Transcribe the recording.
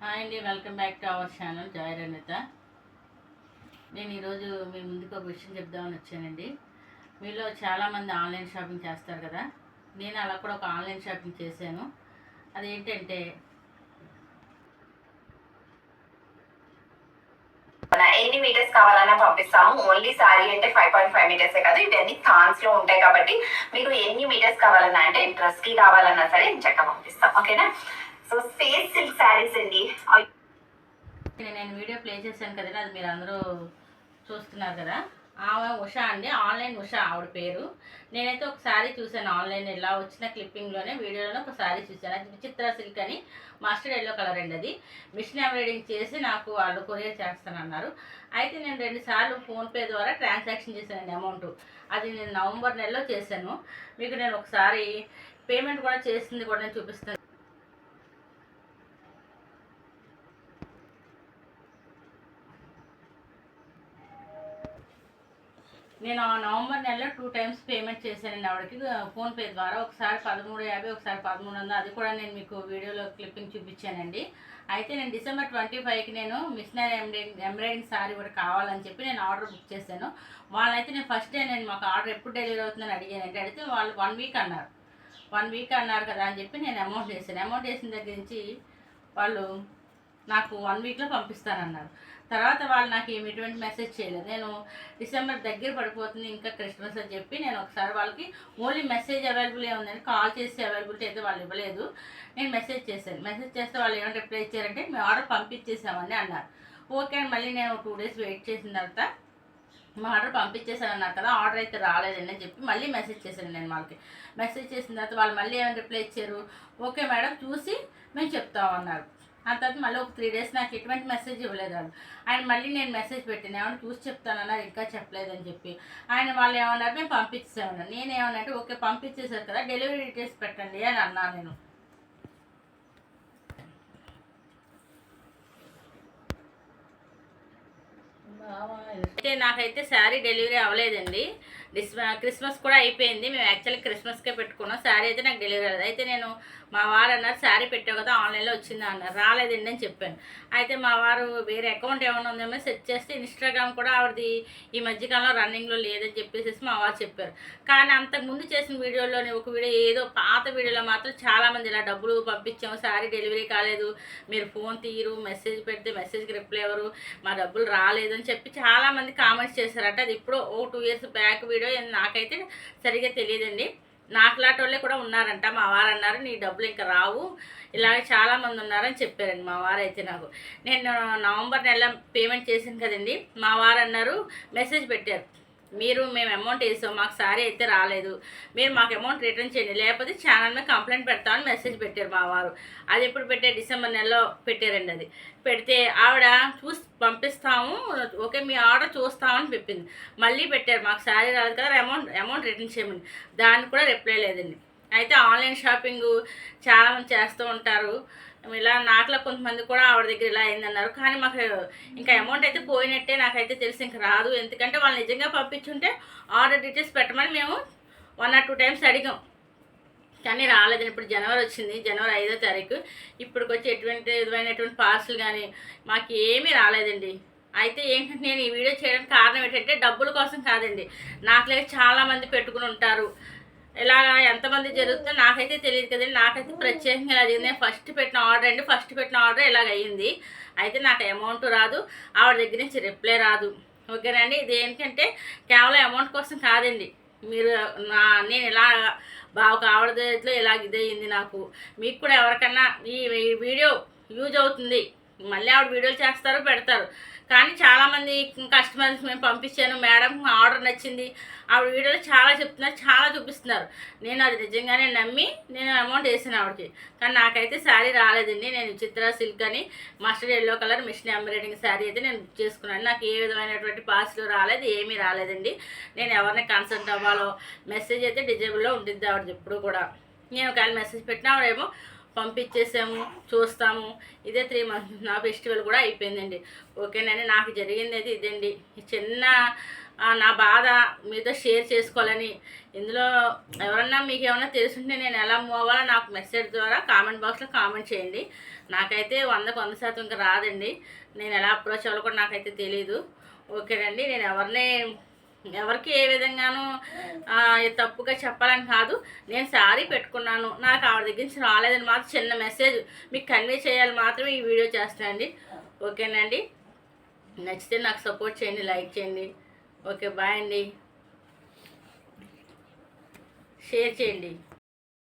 Hi అండి welcome back to our channel Joy Ranitha నేను ఈరోజు మీ ముందుకు ఒక విషయం చెప్దామని వచ్చానండి. మీలో చాలామంది ఆన్లైన్ షాపింగ్ చేస్తారు కదా. నేను అలా కూడా ఒక ఆన్లైన్ షాపింగ్ చేశాను. అదేంటంటే ఎన్ని మీటర్స్ కావాలన్నా పంపిస్తాము. ఓన్లీ సారీ అంటే ఫైవ్ పాయింట్ ఫైవ్ మీటర్సే కాదు. ఇవన్నీ థాన్స్లో ఉంటాయి కాబట్టి మీకు ఎన్ని మీటర్స్ కావాలన్నా అంటే డ్రెస్కి కావాలన్నా సరే చక్క పంపిస్తాం. ఓకేనా? సో స్పేస్ సిల్క్ శారీస్ అండి నేను నేను వీడియో ప్లే చేశాను కదండి అది మీరు అందరూ చూస్తున్నారు కదా. ఆమె ఉషా అండి ఆన్లైన్ ఉషా ఆవిడ పేరు. నేనైతే ఒక శారీ చూశాను ఆన్లైన్ ఇలా వచ్చిన క్లిప్పింగ్లోనే వీడియోలోనే ఒక శారీ చూశాను. అది విచిత్ర సిల్క్ అని మస్టర్డ్ ఎల్లో కలర్ అండి అది. మిషన్ ఎంబ్రాయిడింగ్ చేసి నాకు వాళ్ళు కొరియర్ చేస్తానన్నారు. అయితే నేను రెండు సార్లు ఫోన్పే ద్వారా ట్రాన్సాక్షన్ చేశానండి అమౌంట్ అది నేను నవంబర్ నెలలో చేశాను. మీకు నేను ఒకసారి పేమెంట్ కూడా చేసింది కూడా నేను చూపిస్తాను. నేను ఆ నవంబర్ నెలలో టూ టైమ్స్ పేమెంట్ చేశానండి ఆవిడకి. ఫోన్పే ద్వారా. ఒకసారి పదమూడు యాభై ఒకసారి పదమూడు వందలు. అది కూడా నేను మీకు వీడియోలో క్లిప్పింగ్ చూపించానండి. అయితే నేను డిసెంబర్ ట్వంటీ ఫైవ్కి నేను మిషనరీ ఎంబ్రాయిడింగ్ ఎంబ్రాయిడింగ్ సారీ కూడా కావాలని చెప్పి నేను ఆర్డర్ బుక్ చేశాను. వాళ్ళైతే నేను ఫస్ట్ డే నేను మాకు ఆర్డర్ ఎప్పుడు డెలివరీ అవుతుందని అడిగానంటే అడిగితే వాళ్ళు వన్ వీక్ అన్నారు. వన్ వీక్ అన్నారు కదా అని చెప్పి నేను అమౌంట్ చేశాను. అమౌంట్ వేసిన దగ్గర నుంచి వాళ్ళు నాకు వన్ వీక్లో పంపిస్తానన్నారు. తర్వాత వాళ్ళు నాకు ఏమి ఎటువంటి మెసేజ్ చేయలేదు. నేను డిసెంబర్ దగ్గర పడిపోతుంది ఇంకా క్రిస్మస్ అని చెప్పి నేను ఒకసారి వాళ్ళకి ఓన్లీ మెసేజ్ అవైలబుల్ ఉందని కాల్ చేసి అవైలబిలిటీ అయితే వాళ్ళు ఇవ్వలేదు. నేను మెసేజ్ చేశాను. మెసేజ్ చేస్తే వాళ్ళు ఏమైనా రిప్లై ఇచ్చారంటే మేము ఆర్డర్ పంపించేసామని అన్నారు. ఓకే అని మళ్ళీ నేను టూ డేస్ వెయిట్ చేసిన తర్వాత మా ఆర్డర్ పంపించేసాను అన్నారు కదా ఆర్డర్ అయితే రాలేదండి అని చెప్పి మళ్ళీ మెసేజ్ చేశాను నేను వాళ్ళకి. మెసేజ్ చేసిన తర్వాత వాళ్ళు మళ్ళీ ఏమైనా రిప్లై ఇచ్చారు? ఓకే మేడం చూసి మేము చెప్తామన్నారు. ఆ తర్వాత మళ్ళీ ఒక త్రీ డేస్ నాకు ఎటువంటి మెసేజ్ ఇవ్వలేదు వాళ్ళు. ఆయన మళ్ళీ నేను మెసేజ్ పెట్టాను ఏమన్నా చూసి చెప్తానన్నారు ఇంకా చెప్పలేదని చెప్పి. ఆయన వాళ్ళు ఏమన్నారు మేము పంపించేసామన్నారు నేను ఏమన్నంటే ఓకే పంపించేసారు కదా డెలివరీ డీటెయిల్స్ పెట్టండి అని అన్నాను నేను. అయితే నాకైతే శారీ డెలివరీ అవ్వలేదండి. క్రిస్మస్ కూడా అయిపోయింది. మేము యాక్చువల్లీ క్రిస్మస్కే పెట్టుకున్నాం. శారీ అయితే నాకు డెలివరీ అవ్వలేదు అయితే నేను మా వారు అన్నారు శారీ పెట్టావు కదా ఆన్లైన్లో వచ్చిందా? అన్నారు. రాలేదండి అని చెప్పాను. అయితే మా వారు వేరే అకౌంట్ ఏమైనా ఉందేమో సెట్ చేస్తే ఇన్స్టాగ్రామ్ కూడా ఆవిడది ఈ మధ్యకాలంలో రన్నింగ్లో లేదని చెప్పేసి మా వారు చెప్పారు. కానీ అంతకుముందు చేసిన వీడియోలోని ఒక వీడియో ఏదో పాత వీడియోలో మాత్రం చాలామంది ఇలా డబ్బులు పంపించాము శారీ డెలివరీ కాలేదు మీరు ఫోన్ తీయరు మెసేజ్ పెడితే మెసేజ్కి రిప్లై ఎవరు మా డబ్బులు రాలేదు అని చెప్పి చాలామంది కామెంట్స్ చేశారట. అది ఇప్పుడు ఓ టూ ఇయర్స్ బ్యాక్ వీడియో నాకైతే సరిగ్గా తెలియదండి. నాకులాంటి వాళ్ళే కూడా ఉన్నారంట. మా వారు అన్నారు నీ డబ్బులు ఇంకా రావు. ఇలాగ చాలామంది ఉన్నారని చెప్పారండి మా వారు అయితే నాకు. నేను నవంబర్ నెల పేమెంట్ చేశాను కదండి. మా వారు అన్నారు మెసేజ్ పెట్టారు. మీరు మేము అమౌంట్ వేసాం మాకు సారీ అయితే రాలేదు. మీరు మాకు అమౌంట్ రిటర్న్ చేయండి. లేకపోతే ఛానల్ మీద కంప్లైంట్ పెడతామని మెసేజ్ పెట్టారు మా వారు. అది ఎప్పుడు పెట్టే డిసెంబర్ నెలలో పెట్టారండి అది. పెడితే ఆవిడ చూసి పంపిస్తాము ఓకే మీ ఆర్డర్ చూస్తామని చెప్పింది. మళ్ళీ పెట్టారు. మాకు సారీ రాలేదు కదా అమౌంట్ అమౌంట్ రిటర్న్ చేయమని. దానికి కూడా రిప్లై లేదండి. అయితే ఆన్లైన్ షాపింగ్ చాలామంది చేస్తూ ఉంటారు. ఇలా నాకులో కొంతమంది కూడా ఆవిడ దగ్గర ఇలా అయిందన్నారు. కానీ మాకు ఇంకా అమౌంట్ అయితే పోయినట్టే నాకైతే తెలిసి ఇంకా రాదు. ఎందుకంటే వాళ్ళు నిజంగా పంపించుంటే ఆర్డర్ డీటెయిల్స్ పెట్టమని మేము వన్ ఆర్ టూ టైమ్స్ అడిగాం. కానీ రాలేదండి. ఇప్పుడు జనవరి వచ్చింది. జనవరి ఐదో తారీఖు. ఇప్పటికి వచ్చి ఎటువంటి విధమైనటువంటి పార్సల్ కానీ మాకు ఏమీ రాలేదండి. అయితే ఏంటంటే నేను ఈ వీడియో చేయడానికి కారణం ఏంటంటే డబ్బుల కోసం కాదండి. నాకు లేదు చాలామంది పెట్టుకుని ఉంటారు. ఇలా ఎంతమంది జరుగుతుందో నాకైతే తెలియదు కదండి. నాకైతే ప్రత్యేకంగా ఇలా జరిగింది. నేను ఫస్ట్ పెట్టిన ఆర్డర్ అండి. ఫస్ట్ పెట్టిన ఆర్డర్ ఇలాగయ్యింది అయితే నాకు అమౌంట్ రాదు. ఆవిడ దగ్గర నుంచి రిప్లై రాదు. ఓకేనండి ఇది ఏంటంటే కేవలం అమౌంట్ కోసం కాదండి. మీరు నా నేను ఇలా బాగా కావడదో ఇలా దగ్గరలో ఇదయ్యింది నాకు. మీకు కూడా ఎవరికన్నా ఈ వీడియో యూజ్ అవుతుంది. మళ్ళీ ఆవిడ వీడియోలు చేస్తారు పెడతారు. కానీ చాలామంది కస్టమర్స్ మేము పంపించాను. మేడం ఆర్డర్ నచ్చింది. ఆవిడ వీడియోలో చాలా చెప్తున్నారు చాలా చూపిస్తున్నారు. నేను అది నిజంగానే నమ్మి నేను అమౌంట్ వేసాను ఆవిడకి. కానీ నాకైతే శారీ రాలేదండి. నేను చిత్ర సిల్క్ అని mustard yellow colour machine embroidering sari అయితే నేను బుక్ చేసుకున్నాను. నాకు ఏ విధమైనటువంటి పాసులు రాలేదు ఏమీ రాలేదండి. నేను ఎవరిని కన్సల్ట్ అవ్వాలో మెసేజ్ అయితే డిజేబుల్లో ఉంటుంది ఆవిడ ఎప్పుడు కూడా. నేను ఒకవేళ మెసేజ్ పెట్టినా ఆవిడేమో పంపించేసాము చూస్తాము. ఇదే త్రీ మంత్స్ నా ఫెస్టివల్ కూడా అయిపోయిందండి. ఓకేనండి నాకు జరిగింది అయితే ఇదండి. చిన్న నా బాధ మీతో షేర్ చేసుకోవాలని. ఇందులో ఎవరన్నా మీకు ఏమైనా తెలుసుంటే నేను ఎలా మూవ్ అవ్వాలో నాకు మెసేజ్ ద్వారా కామెంట్ బాక్స్లో కామెంట్ చేయండి. నాకైతే వందకు వంద శాతం ఇంకా రాదండి. నేను ఎలా అప్రోచ్ అవ్వాలో కూడా నాకైతే తెలియదు ఓకేనండి నేను ఎవరిని ఎవరికి ఏ విధంగానూ తప్పుగా చెప్పాలని కాదు. నేను శారీ పెట్టుకున్నాను. నాకు ఆవిడ దగ్గర నుంచి రాలేదని మాత్రం చిన్న మెసేజ్. మీకు కన్వే చేయాలి మాత్రమే ఈ వీడియో చేస్తానండి. ఓకేనండి? నచ్చితే నాకు సపోర్ట్ చేయండి లైక్ చేయండి. ఓకే బాయ్ అండి. షేర్ చేయండి.